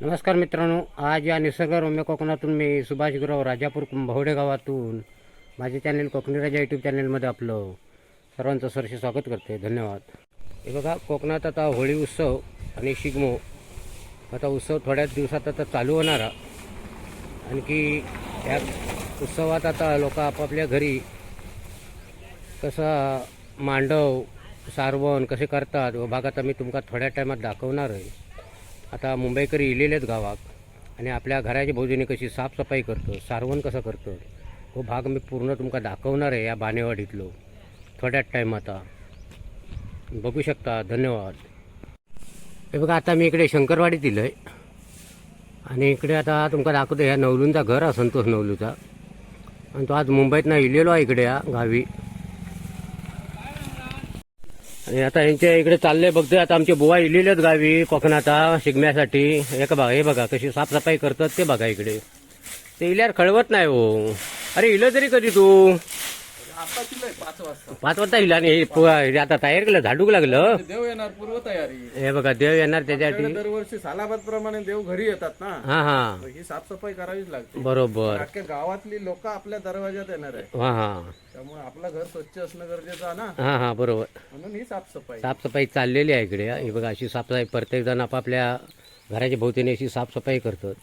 नमस्कार मित्रांनो आज या निसर्गरम्य कोकणातून मी सुभाष राजापूर कुंभवडे गावातून माझे चॅनल कोकणी राजा यूट्यूब चॅनलमध्ये आपलं सर्वांचं सरसे स्वागत करते. धन्यवाद. हे बघा कोकणात आता होळी उत्सव आणि शिगमो. आता उत्सव थोड्याच दिवसात आता चालू होणार. आणखी या उत्सवात आता लोक आपापल्या घरी कसा मांडव सारवण कसे करतात व भागात मी तुमका थोड्या टायमात दाखवणार आहे. आता मुंबईकरी आहेत गावात आणि आपल्या घराच्या भोवतीने कशी साफसफाई करतो सारवण कसं करतो तो भाग मी पूर्ण तुमका दाखवणार आहे या बाणेवाडीतलो. थोड्याच टाईम आता. बघू शकता धन्यवाद. हे बघा आता मी इकडे शंकरवाडी दिलं आहे. आणि इकडे आता तुमका दाखवतो ह्या नवलूंचा घर आहे संतोष नवलूचा. आणि तो आज मुंबईतनं इलेलो आहे इकडे या गावी. आणि आता यांच्या इकडे चालले बघतोय आता आमचे बुवा इलेलेच गावी कोकणात शिगम्यासाठी एक बघा हे बघा कशी साफसफाई करतात ते बघा इकडे. ते इल्यावर खळवत नाही हो. अरे इलं तरी कधी तू? पाच वाजता. इला आणि हे आता तयार केलं झाडूक लागलं. देव येणार पूर्व तयारी हे बघा देव येणार त्याच्यासाठी. दरवर्षी सालाबाद प्रमाणे देव घरी येतात ना. हा हा. ही साफसफाई करावीच लागते. बरोबर. अख्ख्या गावातली लोक आपल्या दरवाज्यात येणार आहे हा हा. त्यामुळे आपलं घर स्वच्छ असणं गरजेचं आहे ना. हा हा बरोबर. म्हणून ही साफसफाई. साफसफाई चाललेली आहे इकडे. हे बघा अशी साफसफाई प्रत्येक जण आपापल्या घराच्या भोवतीने अशी साफसफाई करतात.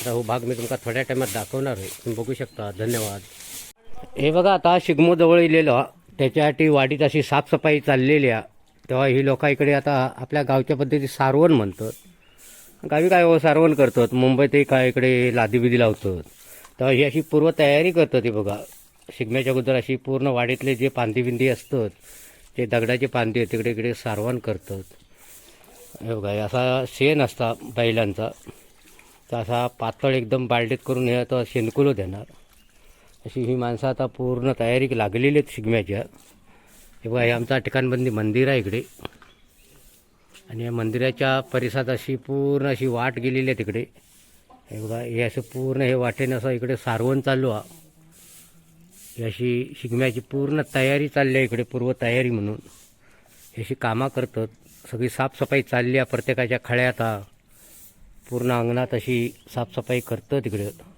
आता हो भाग मी तुमका थोड्या टायमात दाखवणार आहे. तुम्ही बघू शकता. धन्यवाद. हे बघा आता शिगमो जवळ त्याच्यासाठी वाडीत अशी साफसफाई चाललेली आहे. तेव्हा ही लोक इकडे आता आपल्या गावच्या पद्धती सारवण म्हणतात. गावी काय हो सारवण करतात. मुंबईतही काय इकडे लादीबिदी लावतात. तेव्हा ही अशी पूर्व तयारी करतात हे बघा. शिगम्याच्या अगोदर अशी पूर्ण वाडीतले जे पांदी बिंदी असतात ते दगडाचे पांदी तिकडे इकडे सारवण करतात. हे बघा हे असा शेण असता बैलांचा. तर असा पातळ एकदम बालडीत करून हे आता शेणकुलो देणार. अशी ही माणसं आता पूर्ण तयारी लागलेली आहेत शिगम्याच्या हे बघा हे आमचा ठिकाणबंदी मंदिर आहे इकडे. आणि या मंदिराच्या परिसरात अशी पूर्ण अशी वाट गेलेली आहे तिकडे. हे बघा हे असं पूर्ण हे वाटेने असं इकडे सारवण चालू आहे. अशी शिगम्याची पूर्ण तयारी चालली आहे इकडे पूर्व तयारी म्हणून. अशी कामं करतात. सगळी साफसफाई चालली आहे प्रत्येकाच्या खळ्यात. पूर्ण अंगणात अशी साफसफाई करतं तिकडे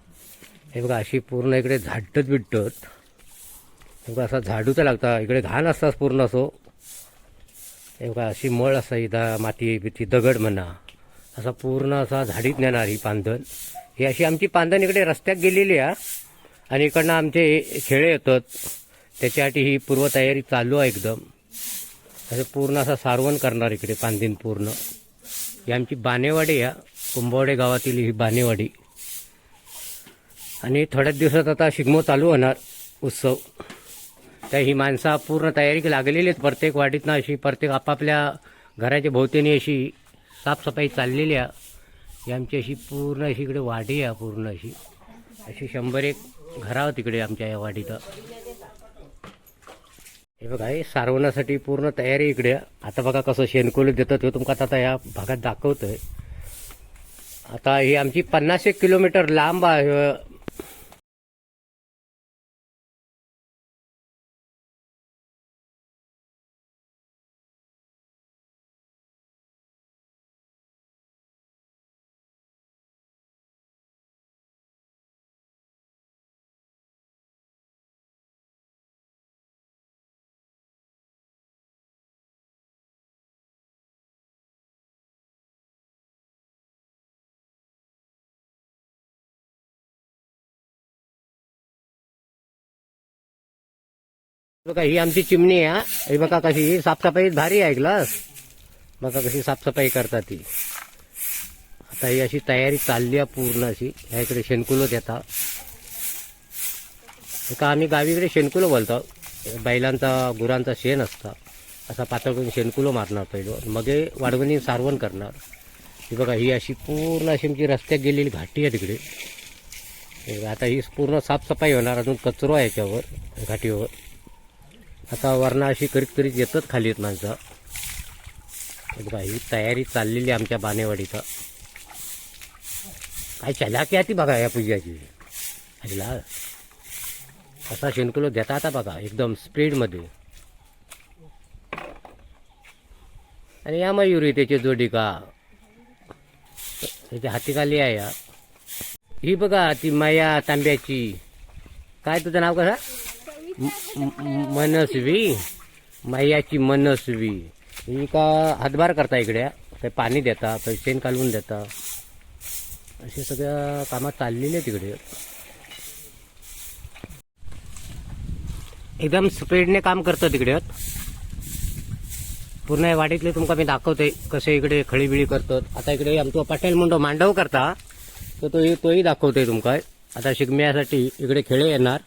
हे बघा अशी पूर्ण इकडे झाडत बिडतात. हे बघा असा झाडूचा लागता. इकडे घाण असतात पूर्ण असो. हे बघा अशी मळ असा इथं माती बिती दगड म्हणा. असा पूर्ण असा झाडीत नेणार ही पांधन ही अशी आमची पांधन इकडे रस्त्यात गेलेली आहे. आणि इकडनं आमचे खेळे येतात. त्याच्यासाठी ही पूर्वतयारी चालू आहे एकदम. असं पूर्ण असा सारवण करणार इकडे पांदीन पूर्ण. ही आमची बानेवाडी आहे. कुंभवडे गावातील ही बानेवाडी आणि थोड्याच दिवसात आता शिगमो चालू होणार उत्सव. तर ही माणसं पूर्ण तयारी लागलेली आहेत प्रत्येक वाडीतनं अशी प्रत्येक आपापल्या घराच्या भोवतीने अशी साफसफाई चाललेली आहे. ही आमची अशी पूर्ण अशी इकडे वाडी आहे पूर्ण अशी. अशी शंभर एक घरावं तिकडे आमच्या या वाडीत. हे बघा हे सारवण्यासाठी पूर्ण तयारी इकडे आता बघा कसं शेणकोली देतात हे तुमका आता या भागात दाखवतोय. आता ही आमची पन्नास एक किलोमीटर लांब आहे बघा ही आमची चिमणी आहे हे. बघा कशी ही साफसफाई भारी आहे ग्लास बघा कशी साफसफाई करतात ती. आता ही अशी तयारी चालली आहे पूर्ण अशी. ह्या इकडे शेणकुलो देतात एका आम्ही गावीकडे शेणकुलं बोलतो. बैलांचा गुरांचा शेण असता. असा पातळ करून शेणकुलो मारणार पहिलं. मग वाढवणी सारवण करणार. ही बघा ही अशी पूर्ण अशी आमची रस्त्यात गेलेली घाटी आहे तिकडे. हे आता ही पूर्ण साफसफाई होणार. अजून कचरो आहे याच्यावर घाटीवर. आता वरणा अशी करीत करीत येतच खाली येत माणसं बघा ही तयारी चाललेली आमच्या बानेवाडीचा काय चलाकी आहे ती बघा या पूजाची? हल्ला असा शेणकुलो देता आता बघा एकदम स्पीडमध्ये. आणि या मयुरी त्याची जोडी का? त्याच्या हातीखाली आहे या. ही बघा ती माया तांब्याची. काय तुझं नाव कसा? मनस्वी. मायाची मनस्वी. ही का हातभार करता इकडे. काही पाणी देता काही शेण कालवून देता. असे सगळ्या कामात चाललेले आहे तिकडे एकदम स्पीडने काम करतं तिकडे पूर्ण वाडीतले तुमका मी दाखवते कसे इकडे खळीबिळी करतात. आता इकडे आमचा पटेल मुंडो मांडव करता. तर तो तोही दाखवते तुमका. आता शिगम्यासाठी इकडे खेळे येणार.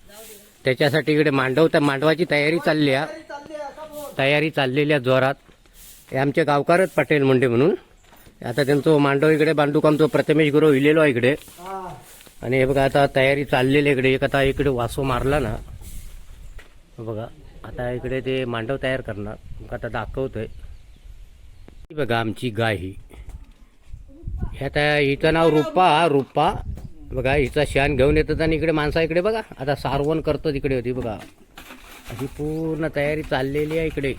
त्याच्यासाठी इकडे मांडव त्या मांडवाची तयारी चालली आहे. तयारी चाललेल्या जोरात. हे आमचे गावकारच पटेल मुंडे म्हणून. आता त्यांचं मांडव इकडे बांधूक आमचं प्रथमेश गुरु इलेलो आहे इकडे. आणि हे बघा आता तयारी चाललेली इकडे. एक आता इकडे वासो मारला ना. बघा आता इकडे ते मांडव तयार करणार. आता दाखवतोय. बघा आमची गाय ही. हे आता हिचं नाव रुपा. रूपा. बघा हिचा शान घेऊन येतात आणि इकडे माणसा इकडे बघा. आता सारवण करतो तिकडे होती बघा. अशी पूर्ण तयारी चाललेली आहे इकडे.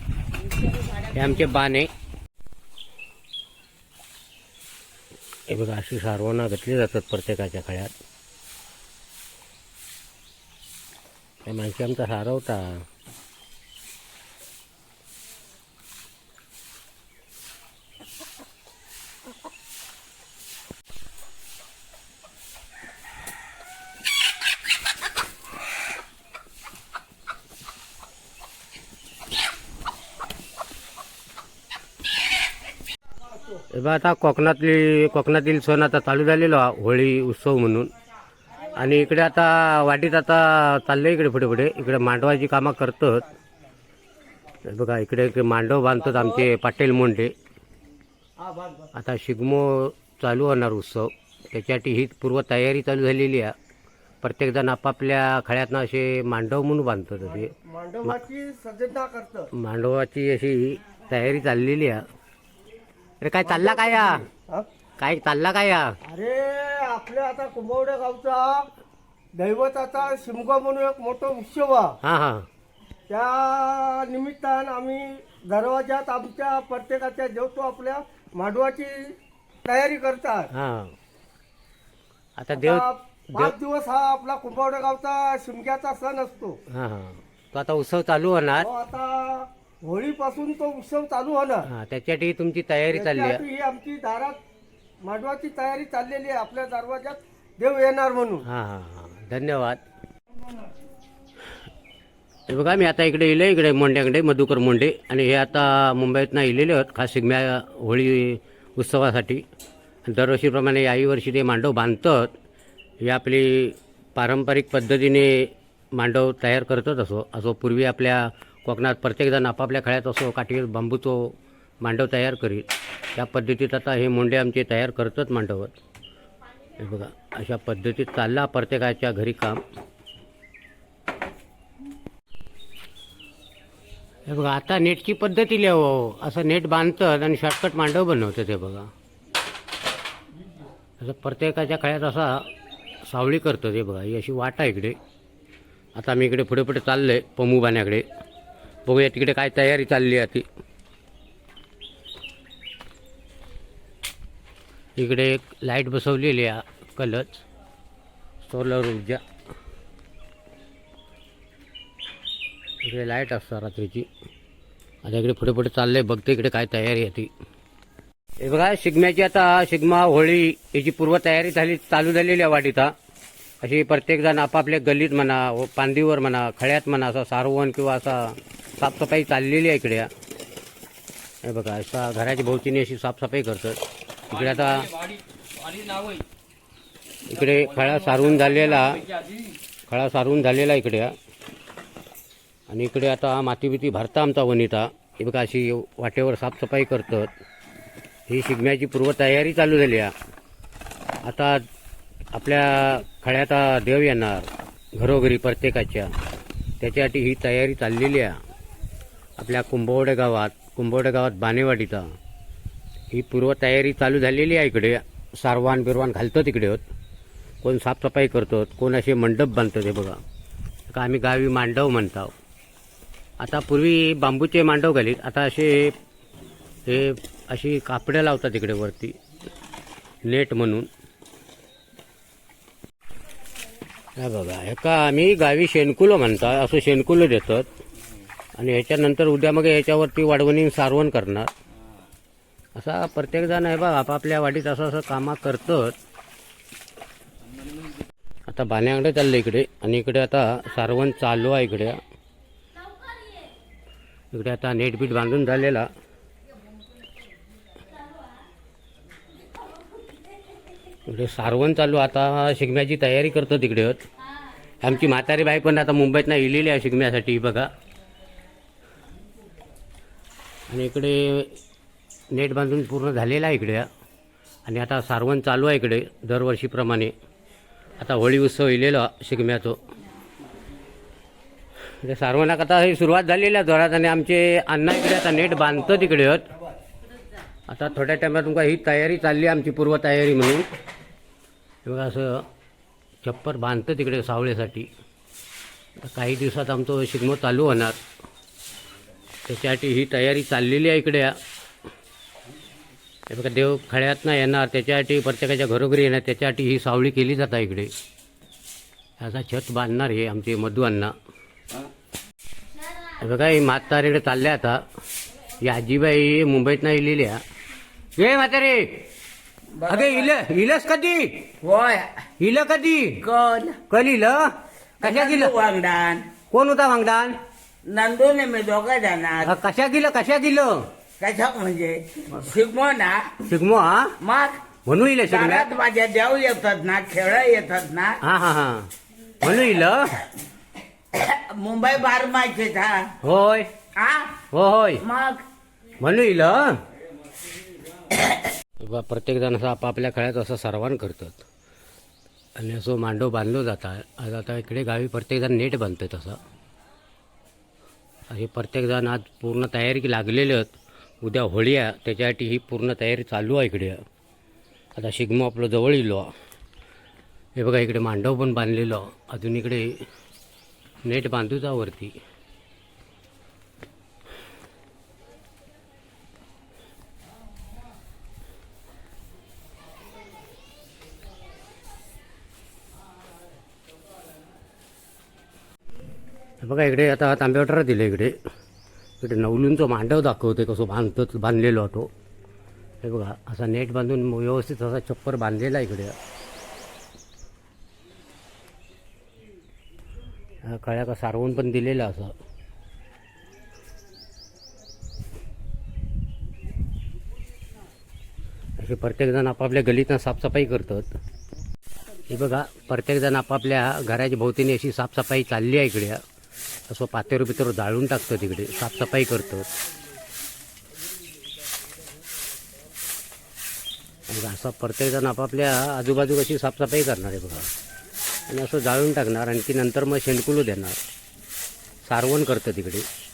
हे आमचे बाणे हे बघा अशी सारवणं घातली जातात प्रत्येकाच्या खळ्यात. हे माणसे आमचा सारवता हे बघा आता कोकणातली कोकणातील सण आता चालू झालेलो होळी उत्सव म्हणून. आणि इकडे आता वाटीत आता चाललंय इकडे पुढे पुढे. इकडे मांडवाची कामं करतात. बघा इकडे इकडे मांडव बांधतात आमचे पाटील मुंडे. आता शिगमो चालू होणार उत्सव. त्याच्यासाठी ही पूर्व तयारी चालू झालेली आहे. प्रत्येकजण आपापल्या खळ्यातनं असे मांडव म्हणून बांधतात असे मांडवाची सज्जता करत. मांडवाची अशी तयारी चाललेली आहे. अरे काय चालला काय या? काय चालला काय या? अरे आपल्या आता कुंभवड्या गावचा दैवताचा शिमगा म्हणून एक मोठा उत्सव आहे. हां हां. त्या निमित्तानं आम्ही दरवाजात आमच्या प्रत्येकाच्या जेवतो आपल्या मांडवाची तयारी करतात. हां. आता देव आता पाच दिवस हा आपला कुंभवड्या गावचा शिमग्याचा सण असतो. हां हां. तो आता उत्सव चालू होणार. तो आता होळीपासून तो उत्सव चालू होणार. हां त्याच्यासाठी तुमची तयारी चालली आहे. ही आमची दारात मांडवाची तयारी चाललेली आहे आपल्या दरवाजात देव येणार म्हणून. हां हां हां. धन्यवाद. हे बघा मी आता इकडे इले इकडे मोंड्याकडे मधुकर मोंडे आणि हे आता मुंबईतनं इलेले आहेत खास शिगम्या होळी उत्सवासाठी. दरवर्षीप्रमाणे याही वर्षी ते मांडव बांधतात. ही आपली पारंपरिक पद्धतीने मांडव तयार करतात असो असो पूर्वी आपल्या कोकणात प्रत्येकजण आपापल्या खळ्यात असो काठीवर बांबूचो मांडव तयार करीत त्या पद्धतीत आता हे मुंडे आमचे तयार करतात मांडवत. हे बघा अशा पद्धतीत चालला प्रत्येकाच्या घरी काम. हे बघा आता नेटची पद्धती लिहावं हो. असं नेट बांधतात आणि शॉर्टकट मांडव बनवतात हे बघा. असं प्रत्येकाच्या खळ्यात असा सावळी करतं हे बघा. ही अशी वाट आहे इकडे. आता आम्ही इकडे पुढे पुढे चाललोय पमू बाण्याकडे बघूया तिकडे काय तयारी चालली आहे ती. इकडे एक लाइट बसवलेली आहे कलच. सोलर ऊर्जा. इकडे लाइट असतात रात्रीची. आता इकडे पुढे पुढे चाललंय बघते इकडे काय तयारी आहे ती. हे बघा शिगम्याची आता शिगमा होळी याची पूर्वतयारी झाली चालू झालेली आहे वाटीता अशी प्रत्येकजण आपापल्या गल्लीत म्हणा हो, पांदीवर म्हणा खळ्यात म्हणा असा सारवण किंवा असा साफसफाई चाललेली आहे इकडे. हे बघा असा घराच्या भोवतीने अशी साफसफाई करतात. इकडे आता इकडे खळा सारून झालेला खळा सारून झालेला इकडे. आणि इकडे आता माती बिती भरता आमचा वनिता. हे बघा अशी वाटेवर साफसफाई करतात. ही शिगम्याची पूर्वतयारी चालू झाली आहे. आता आपल्या खळ्यात देव येणार घरोघरी प्रत्येकाच्या. त्याच्यासाठी ही तयारी चाललेली आहे. आपल्या कुंभवडे गावात कुंभवडे गावात बाणेवाडीचा ही पूर्वतयारी चालू झालेली आहे इकडे. सारवान बिरवान घालतं तिकडे होत. कोण साफसफाई करतो कोण असे मंडप बांधतात हे बघा. का आम्ही गावी मांडव म्हणतो. आता पूर्वी बांबूचे मांडव घालीत आता असे हे अशी कापडं लावतात इकडे वरती. नेट म्हणून. हे बघा एका आम्ही गावी शेणकुलं म्हणतात असं शेणकुलं देतात. आणि ह्याच्यानंतर उद्या मग याच्यावरती वाढवणी सारवण करणार. असा प्रत्येकजण आहे बा आपापल्या वाडीत असं असं कामं करतात. आता बाण्याकडे चाललं इकडे आणि इकडे आता सारवण चालू आहे इकडे. इकडे आता नेट बीट बांधून झालेला. इकडे सारवण चालू आता शिगम्याची तयारी करतो तिकडे आमची म्हातारी बाई पण आता मुंबईत नाही इलेली आहे शिगम्यासाठी बघा. आणि इकडे नेट बांधून पूर्ण झालेला आहे इकडे. आणि आता सारवण चालू आहे इकडे दरवर्षीप्रमाणे. आता होळी उत्सव येलेला शिगम्याचो. सारवणाक आता ही सुरुवात झालेली आहे जोरात आणि आमचे अण्णा इकडे आता नेट बांधतो तिकडे आता थोड्या टायमात तुमका ही तयारी चालली आहे आमची पूर्वतयारी म्हणून. बघा असं छप्पर बांधतं तिकडे सावळेसाठी. काही दिवसात आमचं शिगमो चालू होणार. त्याच्यासाठी ही तयारी चाललेली आहे इकडे. हे बघा देव खळ्यात नाही येणार. त्याच्यासाठी प्रत्येकाच्या घरोघरी येणार. त्याच्यासाठी ही सावळी केली जातात इकडे. असा छत बांधणार हे आमचे मधू अण्णा. हे बघा ही म्हातारीकडे चालल्या आता. ही आजीबाई मुंबईत नाही इलेली आहे. ये म्हातारे! अगे इल इलस कधी? होय इल कधी? कोण कल इल? कशा गेलं वांगडान? कोण होता वांगडान? नंदून मी दोघं जाणार. कशा गेलं कशा गेलं? कशा म्हणजे? शिकमो ना. शिगमो हा? मग म्हणू इल शिगम्या दारात माझ्या देव येतात ना खेळ येतात ना. हा हा हा. म्हणू इल? मुंबई बार माहिती था होय. हा हो होय. मग? म्हणू इल? प्रत्येक जण असं आपापल्या खेळात असं सर्वान करतात. आणि असं मांडव बांधलो जाता आज आता इकडे गावी प्रत्येकजण नेट बांधतात असं. हे प्रत्येकजण आज पूर्ण तयारी लागलेले आहेत. उद्या होळी आहे त्याच्यासाठी ही पूर्ण तयारी चालू आहे इकडे. आता शिगमो आपलं जवळ येलो हो. हे. बघा इकडे मांडव पण बांधलेलो. अजून इकडे नेट बांधूचा वरती. बघा इकडे आता तांब्यावटर दिलं इकडे. इकडे नवलूंचं मांडव दाखवते कसं बांधतो बांधलेलो होतो हे बघा असा नेट बांधून व्यवस्थित असा छप्पर बांधलेला आहे इकडे कळ्या का सारवून पण दिलेला असं. असे प्रत्येकजण आपापल्या गलीतनं साफसफाई करतात. हे बघा प्रत्येकजण आपापल्या घराच्या भोवतीने अशी साफसफाई चालली आहे इकडे. असं पातेरू बितेरू जाळून टाकतं तिकडे साफसफाई करतो. आणि असं प्रत्येकजण आपापल्या आजूबाजू कशी साफसफाई करणार आहे बघा. आणि असं जाळून टाकणार आणखी नंतर मग शेणकुलू देणार. सारवण करतं तिकडे.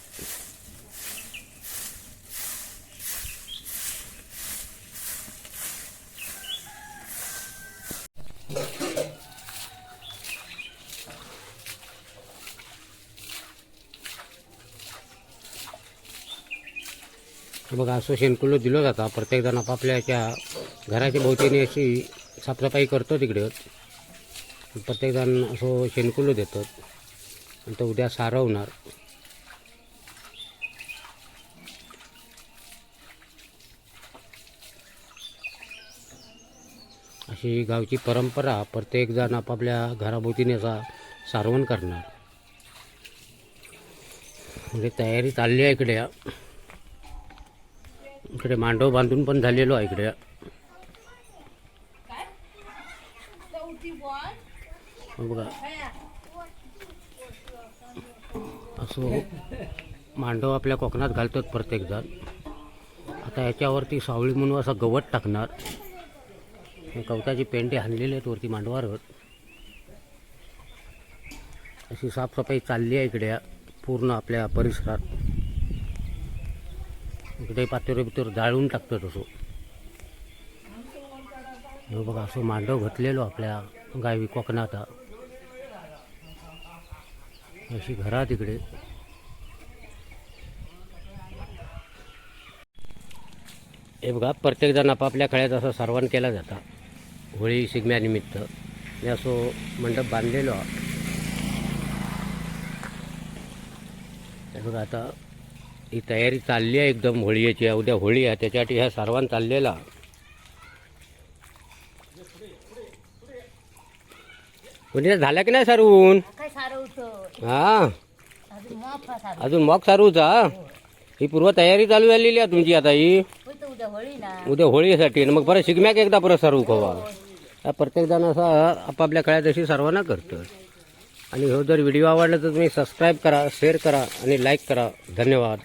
मग बघा असं शेणकुलं दिलं जातं. प्रत्येकजण आपापल्या याच्या घराच्या भोवतीने अशी साफसफाई करतो तिकडे. प्रत्येकजण असं शेणकुलं देतात आणि तो उद्या सारवणार. अशी गावची परंपरा प्रत्येकजण आपापल्या घराभोवतीने असा सारवण करणार. म्हणजे तयारी चालली आहे इकडे. इकडे मांडव बांधून पण झालेलो आहे इकडे. हो बघा. असं मांडव आपल्या कोकणात घालतात प्रत्येकजण. आता याच्यावरती सावळी म्हणून असं गवत टाकणार. हे गवताची पेंटे आहेत वरती मांडवावर. अशी साफसफाई चालली आहे इकडे पूर्ण आपल्या परिसरात. इकडे पातेर बितेर जाळून टाकतो तसं हे बघा असं मांडव घातलेलो आपल्या गावी कोकणात. अशी घरात इकडे. हे बघा प्रत्येकजण आपापल्या खळ्यात असं सर्वण केला जातं. होळी शिगम्यानिमित्त मी असो मंडप बांधलेलो. हे बघा आता ही तयारी चालली आहे एकदम होळीची उद्या होळी आहे. त्याच्यासाठी ह्या सर्वांना चाललेला. म्हणजे झाला की नाही सारून काय सारं होतं? हा. अजून मग सारूचा ही? पूर्व तयारी चालू झालेली आहे तुमची आता ही. उद्या होळीसाठी. मग परत शिगम्याक एकदा परत सारू खवा हा प्रत्येक जण असा आपापल्या काळात अशी सर्वांना करतं. आणि हो जर व्हिडिओ आवडला तर तुम्ही सबस्क्राईब करा शेअर करा आणि लाईक करा. धन्यवाद.